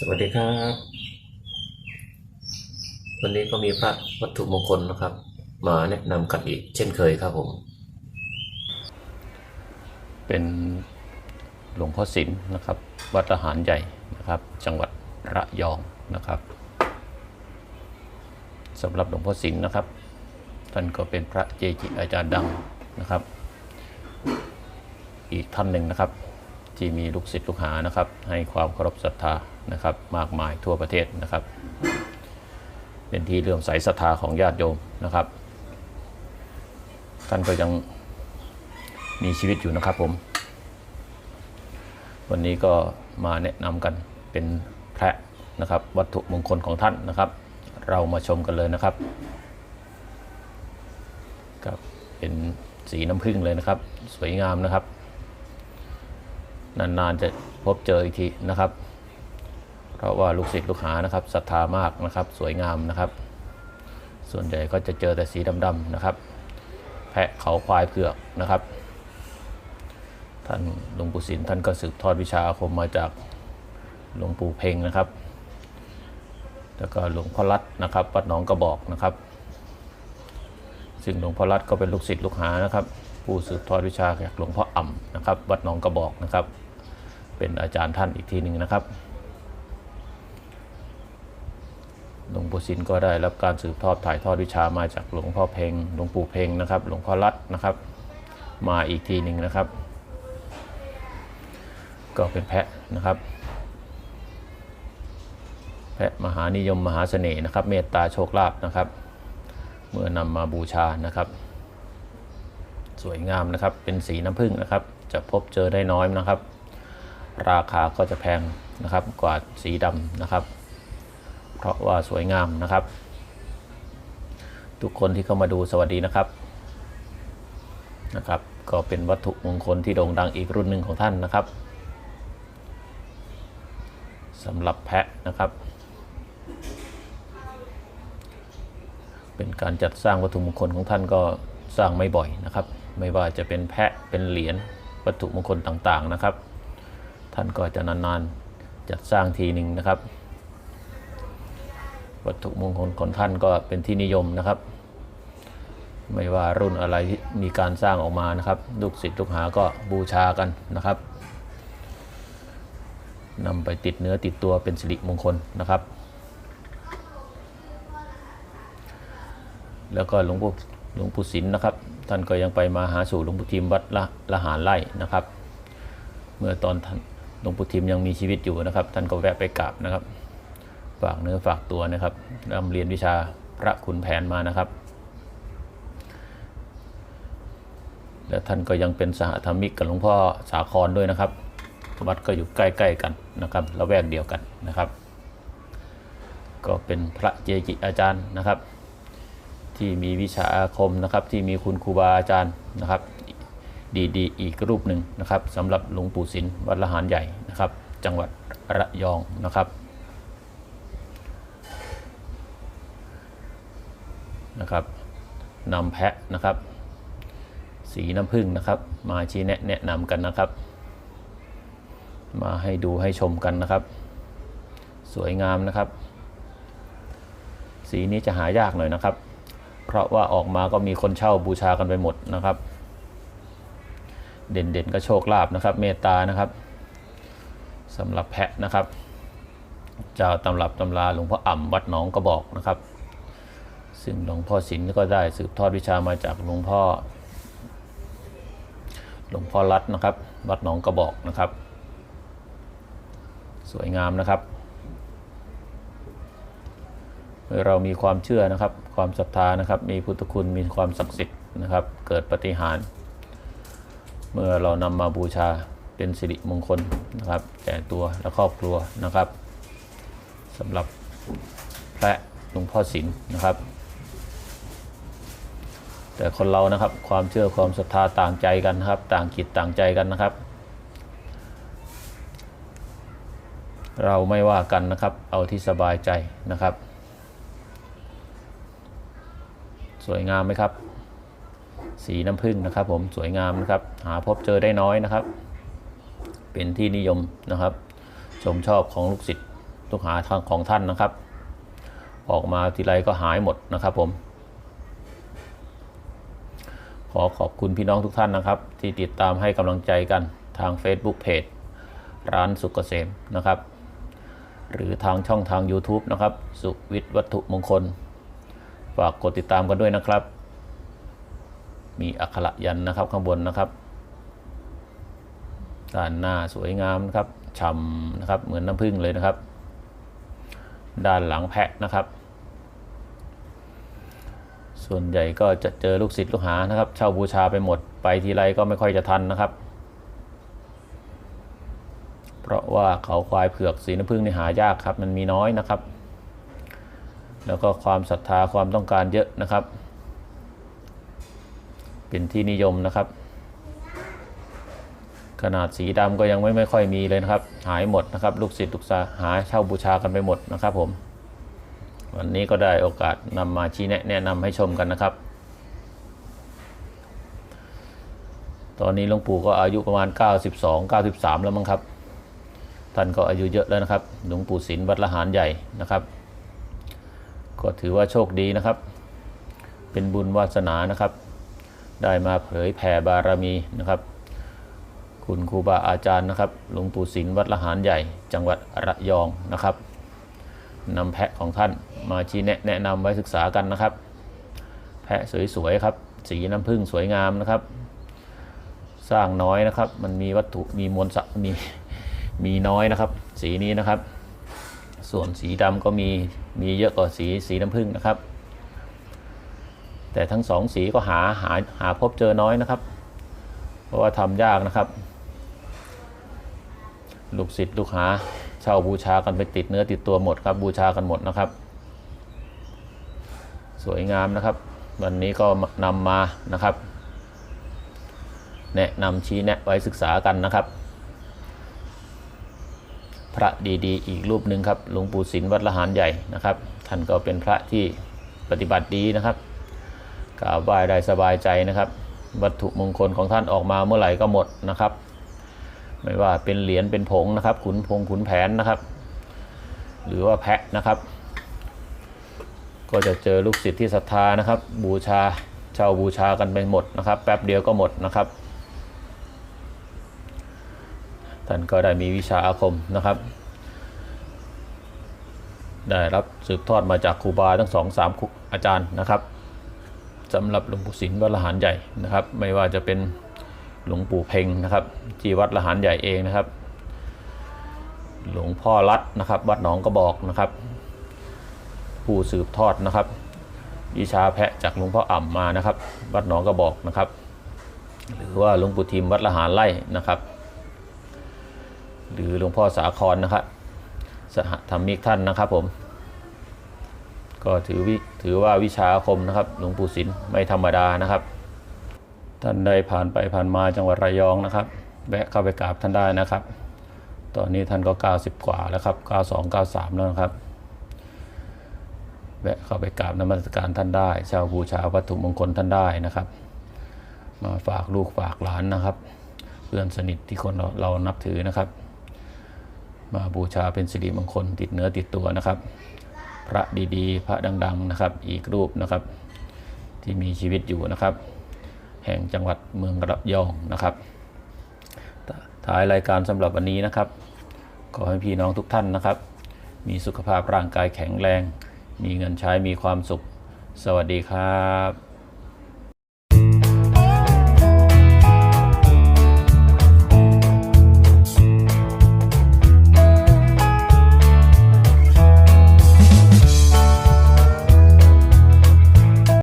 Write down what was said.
สวัสดีครับ วันนี้ก็มีพระวัตถุมงคลนะครับ มาแนะนำกันอีกเช่นเคยครับผม เป็นหลวงพ่อศิลป์นะครับ วัดทหารใหญ่นะครับ จังหวัดระยองนะครับสำหรับหลวงพ่อศิลป์นะครับ ท่านก็เป็นพระเจจิอาจารย์ดังนะครับ อีกท่านหนึ่งนะครับที่มีลูกศิษย์ลูกหานะครับ ให้ความเคารพศรัทธา นะครับมากมายทั่วประเทศนะครับ เป็นที่เลื่อมใสศรัทธาของญาติโยมนะครับ ท่านก็ยังมีชีวิตอยู่นะครับผม วันนี้ก็มาแนะนำกันเป็นแพระนะครับ วัตถุมงคลของท่านนะครับ เรามาชมกันเลยนะครับครับเป็นสีน้ำผึ้งเลยนะครับ สวยงามนะครับ นานๆจะพบเจออีกทีนะครับ เพราะว่าลูกศิษย์ลูกหานะครับศรัทธามากนะครับ สวยงามนะครับ ส่วนใหญ่ก็จะเจอแต่สีดำๆนะครับ แพะเขาควายเผือกนะครับ ท่านหลวงปู่ศิลท่านก็สืบทอดวิชาอาคมมาจากหลวงปู่เพ่งนะครับ แล้วก็หลวงพ่อรัตนะครับวัดหนองกระบอกนะครับ ซึ่งหลวงพ่อรัตก็เป็นลูกศิษย์ลูกหานะครับ ผู้สืบทอดวิชาจากหลวงพ่ออ่ำนะครับ วัดหนองกระบอกนะครับ เป็นอาจารย์ท่านอีกทีหนึ่งนะครับ ห ลวงปู่ศิลป์ก็ได้รับการสืบทอดถ่ายทอดวิชามาจากหลวงพ่อเพ่งหลวงปู่เพ่งนะครับ หลวงพ่อรัตน์นะครับ มาอีกทีหนึ่งนะครับ ก็เป็นแพะนะครับ แพะมหานิยมมหาเสน่ห์นะครับ เมตตาโชคลาภนะครับ เมื่อนำมาบูชานะครับ สวยงามนะครับ เป็นสีน้ำผึ้งนะครับ จะพบเจอได้น้อยนะครับ ราคาก็จะแพงนะครับกว่าสีดำนะครับ เพราะว่าสวยงามนะครับ ทุกคนที่เข้ามาดูสวัสดีนะครับนะครับ ก็เป็นวัตถุมงคลที่โด่งดังอีกรุ่นหนึ่งของท่านนะครับสำหรับแพะนะครับ เป็นการจัดสร้างวัตถุมงคลของท่านก็สร้างไม่บ่อยนะครับ ไม่ว่าจะเป็นแพะเป็นเหรียญวัตถุมงคลต่างๆนะครับ ท่านก็จะนานๆจัดสร้างทีหนึ่งนะครับ วัตถุมงคลของท่านก็เป็นที่นิยมนะครับ ไม่ว่ารุ่นอะไรที่มีการสร้างออกมานะครับลูกศิษย์ลูกหาก็บูชากันนะครับนำไปติดเนื้อติดตัวเป็นสิริมงคลนะครับ แล้วก็หลวงปู่หลวงปู่ศิลป์นะครับ ท่านก็ยังไปมาหาสู่หลวงปู่ทิมวัดละละหารไร่นะครับ เมื่อตอนท่านหลวงปู่ทิมยังมีชีวิตอยู่นะครับ ท่านก็แวะไปกราบนะครับ ฝากเนื้อฝากตัวนะครับนำเรียนวิชาพระขุนแผนมานะครับ และท่านก็ยังเป็นสหธรรมิกกับหลวงพ่อสาครด้วยนะครับ วัดก็อยู่ใกล้ๆกันนะครับละแวกเดียวกันนะครับ ก็เป็นพระเจจิอาจารย์นะครับ ที่มีวิชาอาคมนะครับ ที่มีคุณครูบาอาจารย์นะครับ ดีๆ อีกรูปหนึ่งนะครับสำหรับหลวงปู่ศิลป์วัดละหารใหญ่นะครับ จังหวัดระยองนะครับ นะครับนำแพะนะครับ สีน้ำผึ้งนะครับ มาชี้แนะแนะนำกันนะครับ มาให้ดูให้ชมกันนะครับ สวยงามนะครับ สีนี้จะหายากหน่อยนะครับ เพราะว่าออกมาก็มีคนเช่าบูชากันไปหมดนะครับ เด่นๆก็โชคลาภนะครับ เมตตานะครับสำหรับแพะนะครับเจ้าตำรับตำราหลวงพ่ออ่ำวัดหนองกระบอกนะครับ ซึ่งหลวงพ่อศิลป์ก็ได้สืบทอดวิชามาจากหลวงพ่อ หลวงพ่อรัตน์นะครับ วัดหนองกระบอกนะครับ สวยงามนะครับเมื่อเรามีความเชื่อนะครับ ความศรัทธานะครับ มีพุทธคุณมีความศักดิ์สิทธิ์นะครับ เกิดปฏิหารเมื่อเรานำมาบูชาเป็นสิริมงคลนะครับแก่ตัวและครอบครัวนะครับสำหรับพระหลวงพ่อศิลป์นะครับ แต่คนเรานะครับความเชื่อความศรัทธาต่างใจกันนะครับ ต่างจิตต่างใจกันนะครับ เราไม่ว่ากันนะครับ เอาที่สบายใจนะครับ สวยงามไหมครับ สีน้ำผึ้งนะครับ ผมสวยงามนะครับ หาพบเจอได้น้อยนะครับ เป็นที่นิยมนะครับ ชมชอบของลูกศิษย์ลูกหาทางของท่านนะครับ ออกมาทีไรก็หายหมดนะครับผม อขอบคุณพี่น้องทุกท่านนะครับ ที่ติดตามให้กำลังใจกันทาง Facebook Page ร้านสุกเกษมนะครับ หรือทางช่องทาง YouTube นะครับ สุวิทย์วัตถุมงคล ฝากกดติดตามกันด้วยนะครับ มีอักขระยันนะครับข้างบนนะครับด้านหน้าสวยงามนะครับฉ่ำนะครับเหมือนน้ำผึ้งเลยนะครับ ด้านหลังแพะนะครับ ส่วนใหญ่ก็จะเจอลูกศิษย์ลูกหานะครับ เช่าบูชาไปหมดไปทีไรก็ไม่ค่อยจะทันนะครับ เพราะว่าเขาควายเผือกสีน้ำผึ้งนี่หายากครับ มันมีน้อยนะครับ แล้วก็ความศรัทธาความต้องการเยอะนะครับ เป็นที่นิยมนะครับ ขนาดสีดำก็ยังไม่ไม่ค่อยมีเลยนะครับ หายหมดนะครับ ลูกศิษย์ลูกษาหาเช่าบูชากันไปหมดนะครับผม วันนี้ก็ได้โอกาสนำมาชี้แนะแนะนำให้ชมกันนะครับ ตอนนี้หลวงปู่ก็อายุประมาณ 92 93 แล้วมั้งครับ ท่านก็อายุเยอะแล้วนะครับ หลวงปู่ศิลป์วัดละหารใหญ่นะครับ ก็ถือว่าโชคดีนะครับ เป็นบุญวาสนานะครับ ได้มาเผยแผ่บารมีนะครับ คุณครูบาอาจารย์นะครับ หลวงปู่ศิลป์วัดละหารใหญ่ จังหวัดระยองนะครับ นำแพะของท่านมาชี้แนะแนะนำไว้ศึกษากันนะครับ แพะสวยๆครับ สีน้ำผึ้งสวยงามนะครับ สร้างน้อยนะครับ มันมีวัตถุมีมวลสะมีมีน้อยนะครับ สีนี้นะครับ ส่วนสีดำก็มีมีเยอะกว่าสีสีน้ำผึ้งนะครับ แต่ทั้งสองสีก็หาหาหาพบเจอน้อยนะครับ เพราะว่าทำยากนะครับ ลูกศิษย์ลูกหา ช่าบูชากันไปติดเนื้อติดตัวหมดครับ บูชากันหมดนะครับ สวยงามนะครับ วันนี้ก็นำมานะครับ แนะนำชี้แนะไว้ศึกษากันนะครับ พระดีๆ อีกรูปหนึ่งครับหลวงปู่ศิลวัดละหารใหญ่นะครับ ท่านก็เป็นพระที่ปฏิบัติดีนะครับกราบไหว้ได้สบายใจนะครับ วัตถุมงคลของท่านออกมาเมื่อไหร่ก็หมดนะครับ ไม่ว่าเป็นเหรียญเป็นผงนะครับ ขุนพงขุนแผนนะครับ หรือว่าแพะนะครับ ก็จะเจอลูกศิษย์ที่ศรัทธานะครับ บูชาเช่าบูชากันไปหมดนะครับ แป๊บเดียวก็หมดนะครับท่านก็ได้มีวิชาอาคมนะครับ ได้รับสืบทอดมาจากครูบาทั้งสองสามครูอาจารย์นะครับสำหรับหลวงปู่ศิลป์วัดละหารใหญ่นะครับ ไม่ว่าจะเป็น หลวงปู่เพ่งนะครับที่วัดละหารใหญ่เองนะครับ หลวงพ่อรัดนะครับ วัดหนองกระบอกนะครับ ผู้สืบทอดนะครับวิชาแพะจากหลวงพ่ออ่ำมานะครับ วัดหนองกระบอกนะครับ หรือว่าหลวงปู่ทิมวัดละหารไร่นะครับ หรือหลวงพ่อสาครนะครับสหธรรมิกท่านนะครับผม ก็ถือวิถือว่าวิชาอาคมนะครับ หลวงปู่ศิลป์ไม่ธรรมดานะครับ ท่านใดผ่านไปผ่านมาจังหวัดระยองนะครับแวะเข้าไปกราบท่านได้นะครับ ตอนนี้ท่านก็ 90 กว่าแล้วครับ92 93 แล้วนะครับแวะเข้าไปกราบนมัสการท่านได้เช่าบูชาวัตถุมงคลท่านได้นะครับ มาฝากลูกฝากหลานนะครับ เพื่อนสนิทที่คนเราเรานับถือนะครับ มาบูชาเป็นสิริมงคลติดเนื้อติดตัวนะครับ พระดีๆ พระดัง ๆนะครับ อีกรูปนะครับ ที่มีชีวิตอยู่นะครับ แห่งจังหวัดเมืองระยองนะครับ ท้ายรายการสำหรับวันนี้นะครับ ขอให้พี่น้องทุกท่านนะครับ มีสุขภาพร่างกายแข็งแรง มีเงินใช้มีความสุข สวัสดีครับ